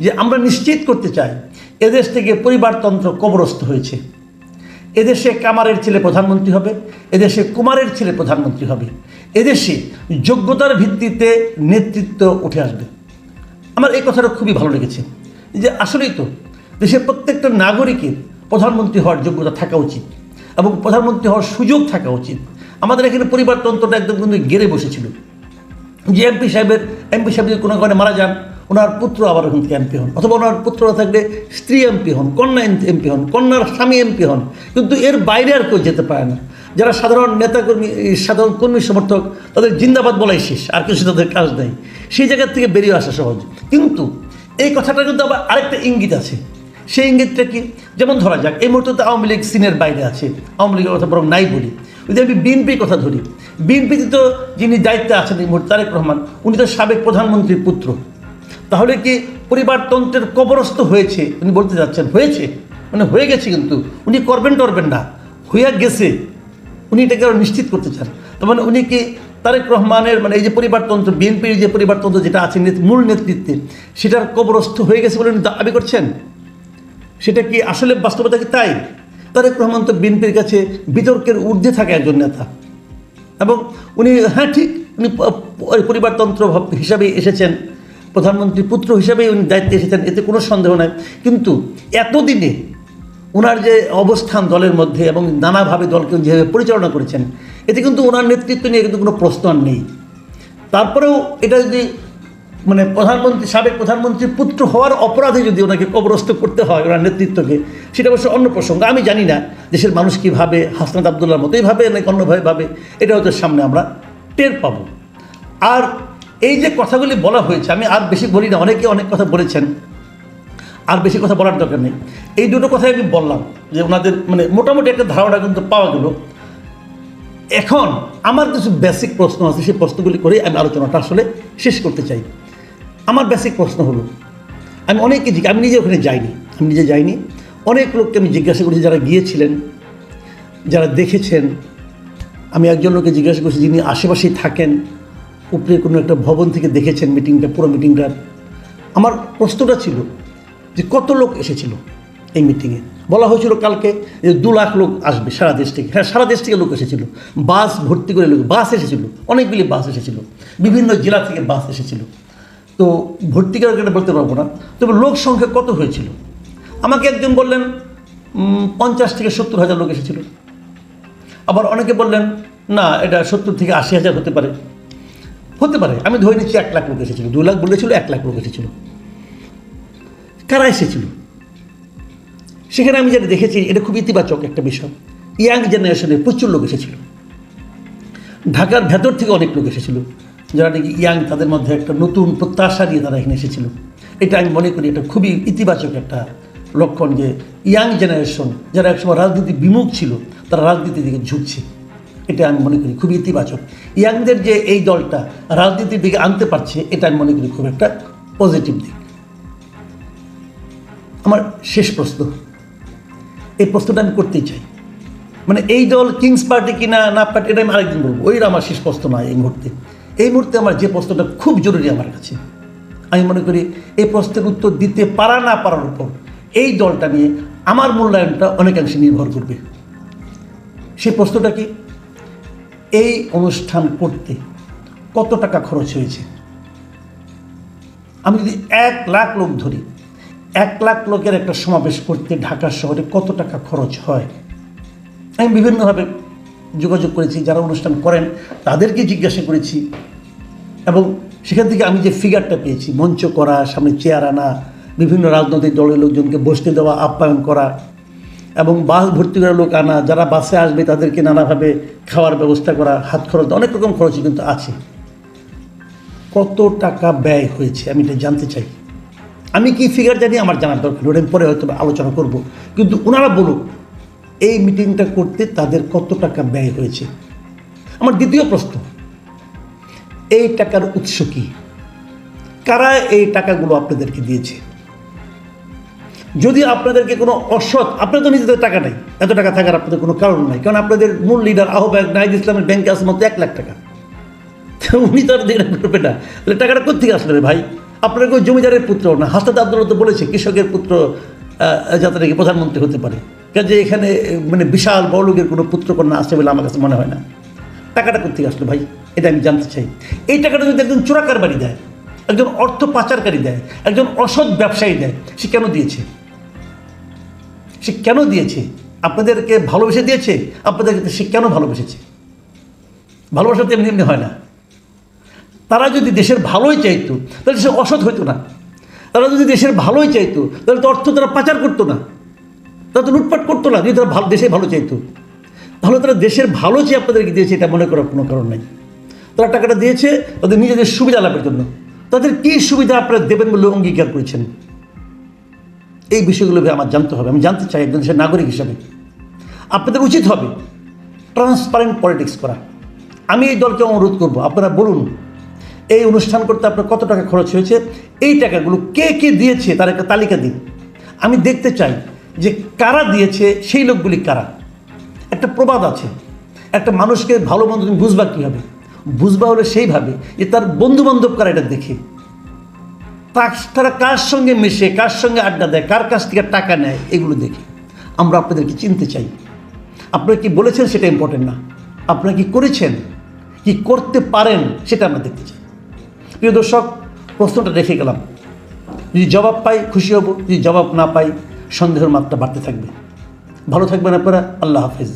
যে আমরা নিশ্চিত করতে চাই, এদেশ থেকে পরিবারতন্ত্র কবরস্থ হয়েছে। এদেশে কামারের ছেলে প্রধানমন্ত্রী হবে, এদেশে কুমারের ছেলে প্রধানমন্ত্রী হবে। এদেশে যোগ্যতার ভিত্তিতে নেতৃত্ব উঠে আসবে। আমার এই কথাটা খুবই ভালো লেগেছে। যে আসলেই তো, দেশের প্রত্যেকটা নাগরিকের প্রধানমন্ত্রী হওয়ার যোগ্যতা থাকা উচিত এবং প্রধানমন্ত্রী হওয়ার সুযোগ থাকা উচিত। আমাদের এখানে পরিবারতন্ত্রটা একদম কিন্তু গেড়ে বসেছিল। যে এমপি সাহেবের এমপি সাহেব যদি কোনো কারণে মারা যান ওনার পুত্র আবার ওখান থেকে এমপি হন। অথবা ওনার পুত্র না থাকলে স্ত্রী এমপি হন, কন্যা এমপি হন, কন্যার স্বামী এমপি হন। কিন্তু এর বাইরে আর কেউ যেতে পারে না। যারা সাধারণ নেতাকর্মী সাধারণ কর্মী সমর্থক, তাদের জিন্দাবাদ বলাই শেষ। আর কিছু তাদের কাজ নেই। সেই জায়গার থেকে বেরিয়ে আসা সহজ। কিন্তু এই কথাটা কিন্তু আবার আরেকটা ইঙ্গিত আছে। সেই ইঙ্গিতটা কি? যেমন ধরা যাক, এই মুহূর্তে তো আওয়ামী লীগ সিনের বাইরে আছে। আওয়ামী লীগের কথা বরং নাই বলি। যদি আমি বিএনপির কথা ধরি। বিএনপিতে তো যিনি দায়িত্বে আছেন এই মুহূর্তে তারেক রহমান, উনি তো সাবেক প্রধানমন্ত্রীর পুত্র। তাহলে কি পরিবারতন্ত্রের কবরস্থ হয়েছে? উনি বলতে যাচ্ছেন, হয়েছে। মানে হয়ে গেছে কিন্তু। উনি করবেন টরবেন না। হইয়া গেছে। উনি এটাকে আরও নিশ্চিত করতে চান। তার মানে উনি কি তারেক রহমানের মানে এই যে পরিবারতন্ত্র, বিএনপির যে পরিবারতন্ত্র যেটা আছে মূল নেতৃত্বে, সেটার কবরস্থ হয়ে গেছে বলে উনি দাবি করছেন। সেটা কি আসলে বাস্তবতা কি তাই? তারেক রহমান তো বিএনপির কাছে বিতর্কের ঊর্ধ্বে থাকে একজন নেতা। এবং উনি হ্যাঁ ঠিক, উনি পরিবারতন্ত্র হিসাবে এসেছেন। প্রধানমন্ত্রী পুত্র হিসাবেই উনি দায়িত্বে এসেছেন, এতে কোনো সন্দেহ নাই। কিন্তু এতদিনে ওনার যে অবস্থান দলের মধ্যে এবং নানাভাবে দলকে যেভাবে পরিচালনা করেছেন, এতে কিন্তু ওনার নেতৃত্ব নিয়ে কিন্তু কোনো প্রশ্ন আর নেই। তারপরেও এটা যদি মানে প্রধানমন্ত্রী, সাবেক প্রধানমন্ত্রীর পুত্র হওয়ার অপরাধে যদি ওনাকে কবরস্থ করতে হয় ওনার নেতৃত্বকে, সেটা অবশ্য অন্য প্রসঙ্গ। আমি জানি না দেশের মানুষ কীভাবে হাসনাত আবদুল্লার মতোই ভাবে নাকি অন্যভাবে ভাবে, এটা হয়তো সামনে আমরা টের পাবো। আর এই যে কথাগুলি বলা হয়েছে, আমি আর বেশি বলি না, অনেকে অনেক কথা বলেছেন, আর বেশি কথা বলার দরকার নেই। এই দুটো কথাই আমি বললাম যে ওনাদের মানে মোটামুটি একটা ধারণা কিন্তু পাওয়া গেল। এখন আমার কিছু বেসিক প্রশ্ন আছে, সেই প্রশ্নগুলি করে আমি আলোচনাটা আসলে শেষ করতে চাই। আমার বেসিক প্রশ্ন হলো, আমি অনেককে জিজ্ঞাসা আমি নিজে ওখানে যাইনি, আমি নিজে যাইনি। অনেক লোককে আমি জিজ্ঞাসা করেছি যারা গিয়েছিলেন, যারা দেখেছেন। আমি একজন লোককে জিজ্ঞাসা করছি যিনি আশেপাশেই থাকেন উপরে কোনো একটা ভবন থেকে দেখেছেন মিটিংটা পুরো মিটিংটা আমার প্রশ্নটা ছিল যে কত লোক এসেছিল এই মিটিংয়ে বলা হয়েছিল কালকে যে দু লাখ লোক আসবে সারা দেশ থেকে। হ্যাঁ সারা দেশ থেকে লোক এসেছিল। বাস ভর্তি করে লোক বাস এসেছিল। অনেকগুলি বাস এসেছিল। বিভিন্ন জেলা থেকে বাস এসেছিল। তো ভর্তি করে এটা বলতে পারব না। তবে লোক সংখ্যা কত হয়েছিল? আমাকে একজন বললেন পঞ্চাশ থেকে সত্তর হাজার লোক এসেছিল। আবার অনেকে বললেন, না, এটা সত্তর থেকে আশি হাজার হতে পারে। হতে পারে, আমি ধরে নিচ্ছি এক লাখ লোক এসেছিল, দু লাখ বলেছিল এক লাখ লোক এসেছিল। কারা এসেছিল? সেখানে আমি যেটা দেখেছি, এটা খুব ইতিবাচক একটা বিষয়। ইয়াং জেনারেশনে প্রচুর লোক এসেছিল। ঢাকার ভেতর থেকে অনেক লোক এসেছিল, যারা নাকি ইয়াং, তাদের মধ্যে একটা নতুন প্রত্যাশা নিয়ে তারা এখানে এসেছিল। এটা আমি মনে করি এটা খুবই ইতিবাচক একটা লক্ষণ যে ইয়াং জেনারেশন, যারা একসময় রাজনীতি বিমুখ ছিল, তারা রাজনীতির দিকে ঝুঁকছে। এটা আমি মনে করি খুবই ইতিবাচক। ইয়াংদের যে এই দলটা রাজনীতির দিকে আনতে পারছে, এটা আমি মনে করি খুব একটা পজিটিভ দিক। আমার শেষ প্রশ্ন। এই প্রশ্নটা আমি করতেই চাই। মানে এই দল কিংস পার্টি কিনা, না পার্টি, এটা আমি আরেকদিন বলব। ওইটা আমার শেষ প্রশ্ন নয় এই মুহূর্তে। এই মুহূর্তে আমার যে প্রশ্নটা খুব জরুরি আমার কাছে। আমি মনে করি এই প্রশ্নের উত্তর দিতে পারা, না পারার উপর এই দলটা নিয়ে আমার মূল্যায়নটা অনেকাংশে নির্ভর করবে। সেই প্রশ্নটা কি? এই অনুষ্ঠান করতে কত টাকা খরচ হয়েছে? আমি যদি এক লাখ লোক ধরি, এক লাখ লোকের একটা সমাবেশ করতে ঢাকা শহরে কত টাকা খরচ হয়? আমি বিভিন্নভাবে যোগাযোগ করেছি, যারা অনুষ্ঠান করেন তাদেরকে জিজ্ঞাসা করেছি এবং সেখান থেকে আমি যে ফিগারটা পেয়েছি, মঞ্চ করা, সামনে চেয়ার আনা, বিভিন্ন রাজনৈতিক দলের লোকজনকে বসতে দেওয়া, আপ্যায়ন করা এবং বাস ভর্তি করে লোক আনা, যারা বাসে আসবে তাদেরকে নানাভাবে খাওয়ার ব্যবস্থা করা, হাত খরচ, অনেক রকম খরচ কিন্তু আছে। কত টাকা ব্যয় হয়েছে আমি এটা জানতে চাই। আমি কি ফিগার জানি আমার জানার দরকার ওটা পরে হয়তো আলোচনা করব। কিন্তু ওনারা বলুক, এই মিটিংটা করতে তাদের কত টাকা ব্যয় হয়েছে? আমার দ্বিতীয় প্রশ্ন, এই টাকার উৎস কি? কারা এই টাকাগুলো আপনাদেরকে দিয়েছে? যদি আপনাদেরকে কোনো অসৎ, আপনাদের তো নিজেদের টাকা নেই, এত টাকা থাকার আপনাদের কোনো কারণ নাই, কারণ আপনাদের মূল লিডার আহ্বায়ক নাহিদ ইসলামের ব্যাংকে আসলে মাত্র এক লাখ টাকা। উনি তো আর দেড় করবে না। তাহলে টাকাটা কোথেকে আসলে রে ভাই? আপনার কেউ জমিদারের পুত্র না হাসনাত আব্দুল্লাহ তো বলেছে, কৃষকের পুত্র যাতে নাকি প্রধানমন্ত্রী হতে পারে। কাজে এখানে মানে বিশাল বড়লোকের কোনো পুত্রকন্যা আসছে বলে আমার কাছে মনে হয় না। টাকাটা কোথেকে আসলো ভাই? এটা আমি জানতে চাই। এই টাকাটা যদি একজন চোরাকার বাড়ি দেয় একজন অর্থ পাচারকারী দেয়, একজন অসৎ ব্যবসায়ী দেয়, সে কেন দিয়েছে? সে কেন দিয়েছে? আপনাদেরকে ভালোবেসে দিয়েছে? আপনাদেরকে সে কেন ভালোবেসেছে? ভালোবাসা তো এমনি এমনি হয় না। তারা যদি দেশের ভালোই চাইতো, তাহলে সে অসৎ হইতো না। তারা যদি দেশের ভালোই চাইতো, তাহলে তো অর্থ তারা পাচার করতো না। তারা তো লুটপাট করতো না, যদি তারা ভালো দেশে ভালো চাইতো। তাহলে তারা দেশের ভালো চেয়ে আপনাদেরকে দিয়েছে, এটা মনে করার কোনো কারণ নেই। তারা টাকাটা দিয়েছে তাদের নিজেদের সুবিধা লাভের জন্য। তাদের কী সুবিধা আপনারা দেবেন বলে অঙ্গীকার করেছেন? এই বিষয়গুলো আমার জানতে হবে। আমি জানতে চাই একজন দেশের নাগরিক হিসাবে। আপনাদের উচিত হবে ট্রান্সপারেন্ট পলিটিক্স করা। আমি এই দলকে অনুরোধ করব, আপনারা বলুন, এই অনুষ্ঠান করতে আপনার কত টাকা খরচ হয়েছে? এই টাকাগুলো কে কে দিয়েছে? তার একটা তালিকা দিন। আমি দেখতে চাই যে কারা দিয়েছে, সেই লোকগুলি কারা? একটা প্রবাদ আছে। একটা মানুষকে ভালো মন্দ তুমি বুঝবা কীভাবে? বুঝবা হলে সেইভাবে যে তার বন্ধু বান্ধব কারা এটা দেখে। তার- কার সঙ্গে মেশে, কার সঙ্গে আড্ডা দেয়, কার কাছ থেকে টাকা নেয়, এগুলো দেখে। আমরা আপনাদেরকে চিনতে চাই। আপনারা কি বলেছেন সেটা ইম্পর্টেন্ট না। আপনারা কি করেছেন? কি করতে পারেন সেটা আমরা দেখতে চাই। প্রিয় দর্শক, প্রশ্নটা রেখে গেলাম। যদি জবাব পাই, খুশি হব। যদি জবাব না পাই, সন্দেহের মাত্রা বাড়তে থাকবে। ভালো থাকবেন আপনারা। আল্লাহ হাফেজ।